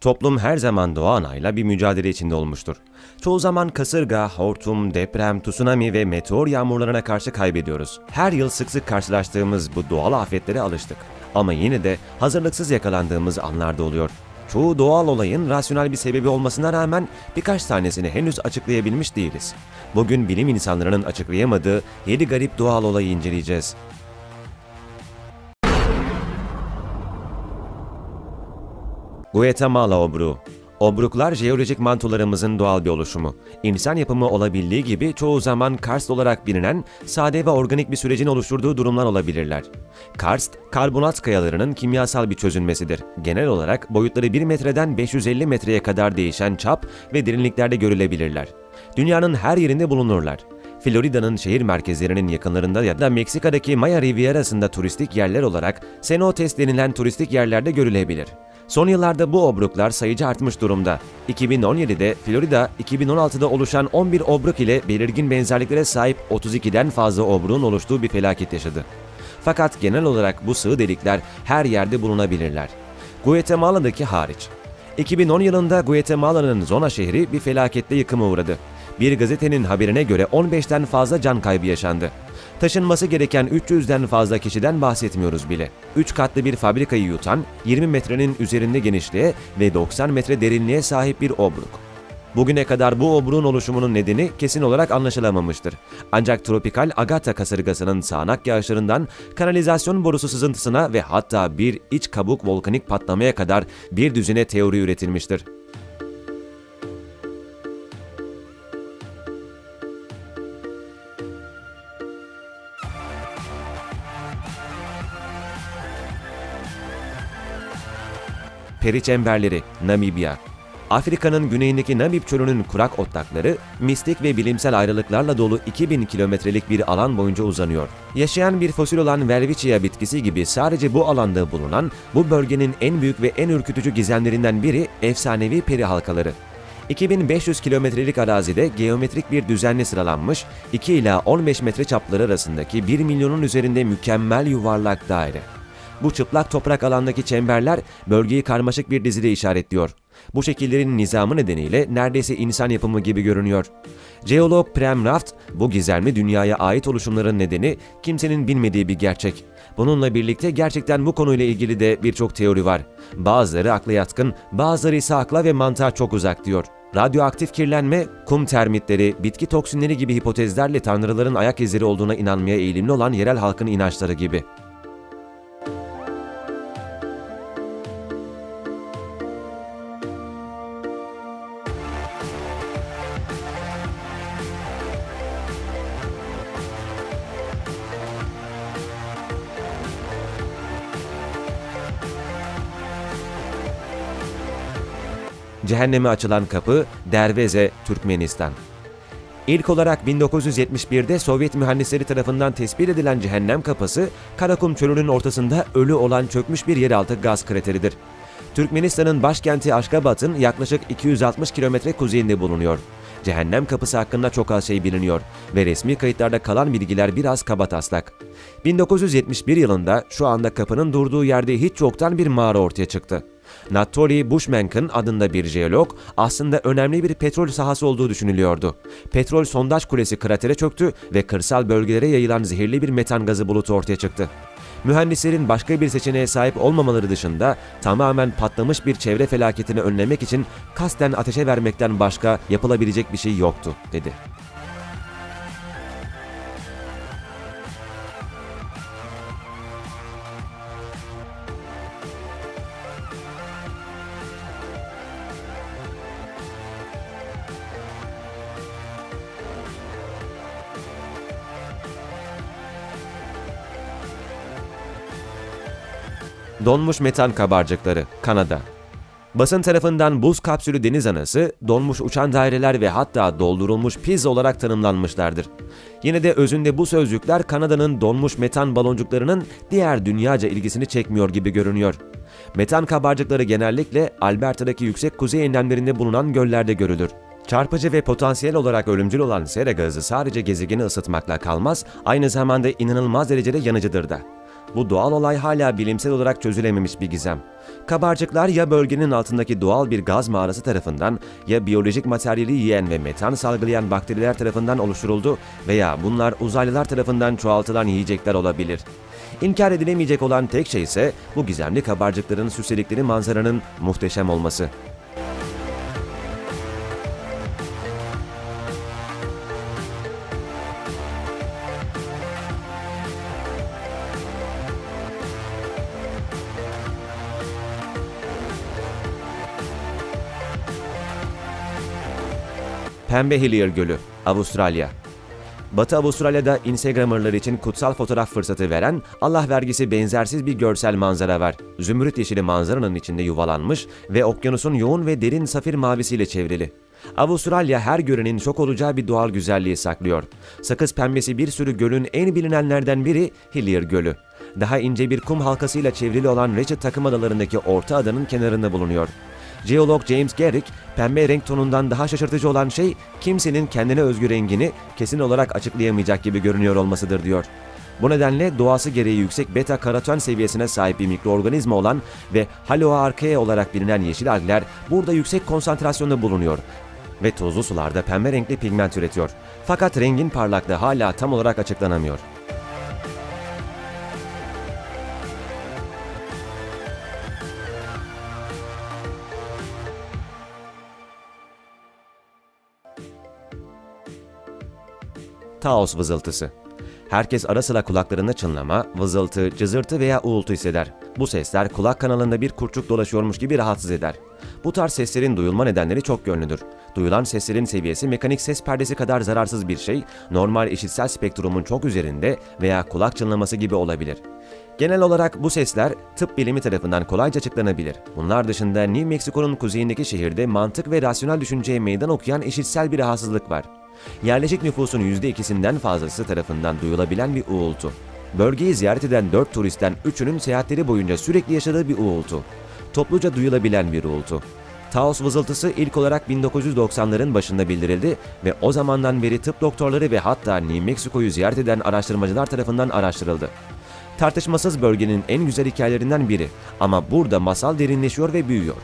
Toplum her zaman doğa anayla bir mücadele içinde olmuştur. Çoğu zaman kasırga, hortum, deprem, tsunami ve meteor yağmurlarına karşı kaybediyoruz. Her yıl sık sık karşılaştığımız bu doğal afetlere alıştık. Ama yine de hazırlıksız yakalandığımız anlarda oluyor. Çoğu doğal olayın rasyonel bir sebebi olmasına rağmen birkaç tanesini henüz açıklayabilmiş değiliz. Bugün bilim insanlarının açıklayamadığı 7 garip doğal olayı inceleyeceğiz. Guatemala obruğu. Obruklar jeolojik mantolarımızın doğal bir oluşumu. İnsan yapımı olabildiği gibi çoğu zaman karst olarak bilinen sade ve organik bir sürecin oluşturduğu durumlar olabilirler. Karst, karbonat kayalarının kimyasal bir çözünmesidir. Genel olarak boyutları 1 metreden 550 metreye kadar değişen çap ve derinliklerde görülebilirler. Dünyanın her yerinde bulunurlar. Florida'nın şehir merkezlerinin yakınlarında ya da Meksika'daki Maya Riviera'sında turistik yerler olarak cenotes denilen turistik yerlerde görülebilir. Son yıllarda bu obruklar sayıcı artmış durumda. 2017'de Florida, 2016'da oluşan 11 obruk ile belirgin benzerliklere sahip 32'den fazla obruğun oluştuğu bir felaket yaşadı. Fakat genel olarak bu sığ delikler her yerde bulunabilirler. Guatemala'daki hariç. 2010 yılında Guatemala'nın Zona şehri bir felaketle yıkıma uğradı. Bir gazetenin haberine göre 15'ten fazla can kaybı yaşandı. Taşınması gereken 300'den fazla kişiden bahsetmiyoruz bile. 3 katlı bir fabrikayı yutan, 20 metrenin üzerinde genişliğe ve 90 metre derinliğe sahip bir obruk. Bugüne kadar bu obruğun oluşumunun nedeni kesin olarak anlaşılamamıştır. Ancak tropikal Agata kasırgasının sağanak yağışlarından kanalizasyon borusu sızıntısına ve hatta bir iç kabuk volkanik patlamaya kadar bir düzine teori üretilmiştir. Peri çemberleri, Namibya. Afrika'nın güneyindeki Namib çölünün kurak otlakları, mistik ve bilimsel ayrılıklarla dolu 2000 kilometrelik bir alan boyunca uzanıyor. Yaşayan bir fosil olan Welwitschia bitkisi gibi sadece bu alanda bulunan, bu bölgenin en büyük ve en ürkütücü gizemlerinden biri efsanevi peri halkaları. 2500 kilometrelik arazide geometrik bir düzenle sıralanmış 2 ila 15 metre çapları arasındaki 1 milyonun üzerinde mükemmel yuvarlak daire. Bu çıplak toprak alandaki çemberler bölgeyi karmaşık bir dizide işaretliyor. Bu şekillerin nizamı nedeniyle neredeyse insan yapımı gibi görünüyor. Jeolog Prem Raft, bu gizemli dünyaya ait oluşumların nedeni kimsenin bilmediği bir gerçek. Bununla birlikte gerçekten bu konuyla ilgili de birçok teori var. Bazıları akla yatkın, bazıları ise akla ve mantığa çok uzak diyor. Radyoaktif kirlenme, kum termitleri, bitki toksinleri gibi hipotezlerle tanrıların ayak izleri olduğuna inanmaya eğilimli olan yerel halkın inançları gibi. Cehenneme açılan kapı Derveze, Türkmenistan. İlk olarak 1971'de Sovyet mühendisleri tarafından tespit edilen cehennem kapısı, Karakum çölünün ortasında ölü olan çökmüş bir yeraltı gaz krateridir. Türkmenistan'ın başkenti Aşkabat'ın yaklaşık 260 kilometre kuzeyinde bulunuyor. Cehennem kapısı hakkında çok az şey biliniyor ve resmi kayıtlarda kalan bilgiler biraz kabataslak. 1971 yılında şu anda kapının durduğu yerde hiç yoktan bir mağara ortaya çıktı. Natoli Bushmankin adında bir jeolog aslında önemli bir petrol sahası olduğu düşünülüyordu. Petrol sondaj kulesi kratere çöktü ve kırsal bölgelere yayılan zehirli bir metan gazı bulutu ortaya çıktı. Mühendislerin başka bir seçeneğe sahip olmamaları dışında tamamen patlamış bir çevre felaketini önlemek için kasten ateşe vermekten başka yapılabilecek bir şey yoktu, dedi. Donmuş metan kabarcıkları, Kanada. Basın tarafından buz kapsülü deniz anası, donmuş uçan daireler ve hatta doldurulmuş pizza olarak tanımlanmışlardır. Yine de özünde bu sözcükler Kanada'nın donmuş metan baloncuklarının diğer dünyaca ilgisini çekmiyor gibi görünüyor. Metan kabarcıkları genellikle Alberta'daki yüksek kuzey enlemlerinde bulunan göllerde görülür. Çarpıcı ve potansiyel olarak ölümcül olan sera gazı sadece gezegeni ısıtmakla kalmaz, aynı zamanda inanılmaz derecede yanıcıdır da. Bu doğal olay hala bilimsel olarak çözülememiş bir gizem. Kabarcıklar ya bölgenin altındaki doğal bir gaz mağarası tarafından ya biyolojik materyali yiyen ve metan salgılayan bakteriler tarafından oluşturuldu veya bunlar uzaylılar tarafından çoğaltılan yiyecekler olabilir. İnkar edilemeyecek olan tek şey ise bu gizemli kabarcıkların süsledikleri manzaranın muhteşem olması. Pembe Hillier Gölü, Avustralya. Batı Avustralya'da Instagrammerlar için kutsal fotoğraf fırsatı veren Allah vergisi benzersiz bir görsel manzara var. Zümrüt yeşili manzaranın içinde yuvalanmış ve okyanusun yoğun ve derin safir mavisiyle çevrili. Avustralya her görenin şok olacağı bir doğal güzelliği saklıyor. Sakız pembesi bir sürü gölün en bilinenlerden biri Hillier Gölü. Daha ince bir kum halkasıyla çevrili olan Ratchet takım adalarındaki orta adanın kenarında bulunuyor. Jeolog James Garrick, pembe renk tonundan daha şaşırtıcı olan şey kimsenin kendine özgü rengini kesin olarak açıklayamayacak gibi görünüyor olmasıdır diyor. Bu nedenle doğası gereği yüksek beta karoten seviyesine sahip bir mikroorganizma olan ve Haloarchaea olarak bilinen yeşil algler burada yüksek konsantrasyonda bulunuyor ve tuzlu sularda pembe renkli pigment üretiyor. Fakat rengin parlaklığı hala tam olarak açıklanamıyor. Taos vızıltısı. Herkes ara sıra kulaklarında çınlama, vızıltı, cızırtı veya uğultu hisseder. Bu sesler kulak kanalında bir kurçuk dolaşıyormuş gibi rahatsız eder. Bu tarz seslerin duyulma nedenleri çok yönlüdür. Duyulan seslerin seviyesi mekanik ses perdesi kadar zararsız bir şey, normal işitsel spektrumun çok üzerinde veya kulak çınlaması gibi olabilir. Genel olarak bu sesler tıp bilimi tarafından kolayca açıklanabilir. Bunlar dışında New Mexico'nun kuzeyindeki şehirde mantık ve rasyonel düşünceye meydan okuyan işitsel bir rahatsızlık var. Yerleşik nüfusun %2'sinden fazlası tarafından duyulabilen bir uğultu. Bölgeyi ziyaret eden 4 turistten 3'ünün seyahatleri boyunca sürekli yaşadığı bir uğultu. Topluca duyulabilen bir uğultu. Taos vızıltısı ilk olarak 1990'ların başında bildirildi ve o zamandan beri tıp doktorları ve hatta New Mexico'yu ziyaret eden araştırmacılar tarafından araştırıldı. Tartışmasız bölgenin en güzel hikayelerinden biri ama burada masal derinleşiyor ve büyüyor.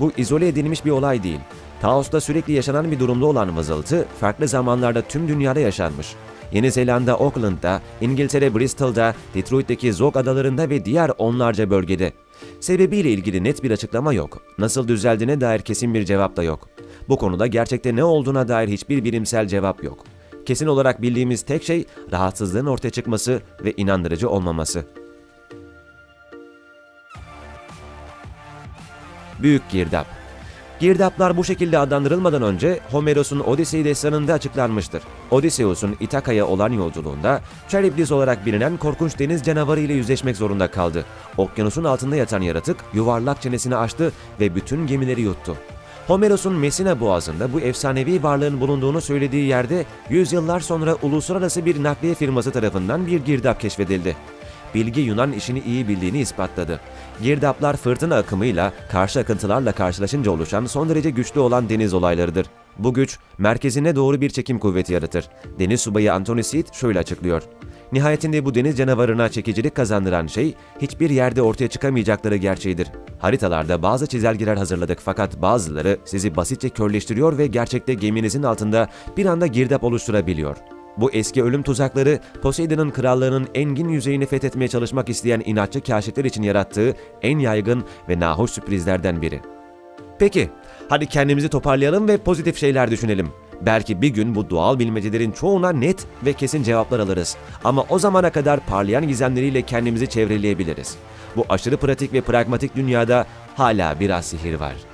Bu izole edilmiş bir olay değil. Taos'ta sürekli yaşanan bir durumda olan vızıltı farklı zamanlarda tüm dünyada yaşanmış. Yeni Zelanda Auckland'da, İngiltere Bristol'da, Detroit'teki Zog adalarında ve diğer onlarca bölgede. Sebebiyle ilgili net bir açıklama yok. Nasıl düzeldiğine dair kesin bir cevap da yok. Bu konuda gerçekte ne olduğuna dair hiçbir bilimsel cevap yok. Kesin olarak bildiğimiz tek şey rahatsızlığın ortaya çıkması ve inandırıcı olmaması. Büyük girdap Girdaplar bu şekilde adlandırılmadan önce Homeros'un Odisey destanında açıklanmıştır. Odysseus'un İtaka'ya olan yolculuğunda Charybdis olarak bilinen korkunç deniz canavarı ile yüzleşmek zorunda kaldı. Okyanusun altında yatan yaratık yuvarlak çenesini açtı ve bütün gemileri yuttu. Homeros'un Messina boğazında bu efsanevi varlığın bulunduğunu söylediği yerde yüzyıllar sonra uluslararası bir nakliye firması tarafından bir girdap keşfedildi bilgi Yunan işini iyi bildiğini ispatladı. Girdaplar fırtına akımıyla, karşı akıntılarla karşılaşınca oluşan son derece güçlü olan deniz olaylarıdır. Bu güç, merkezine doğru bir çekim kuvveti yaratır. Deniz subayı Anthony Seed şöyle açıklıyor. Nihayetinde bu deniz canavarına çekicilik kazandıran şey, hiçbir yerde ortaya çıkamayacakları gerçeğidir. Haritalarda bazı çizelgeler hazırladık fakat bazıları sizi basitçe körleştiriyor ve gerçekte geminizin altında bir anda girdap oluşturabiliyor. Bu eski ölüm tuzakları Poseidon'un krallığının engin yüzeyini fethetmeye çalışmak isteyen inatçı kaşifler için yarattığı en yaygın ve nahoş sürprizlerden biri. Peki, hadi kendimizi toparlayalım ve pozitif şeyler düşünelim. Belki bir gün bu doğal bilmecelerin çoğuna net ve kesin cevaplar alırız. Ama o zamana kadar parlayan gizemleriyle kendimizi çevreleyebiliriz. Bu aşırı pratik ve pragmatik dünyada hala biraz sihir var.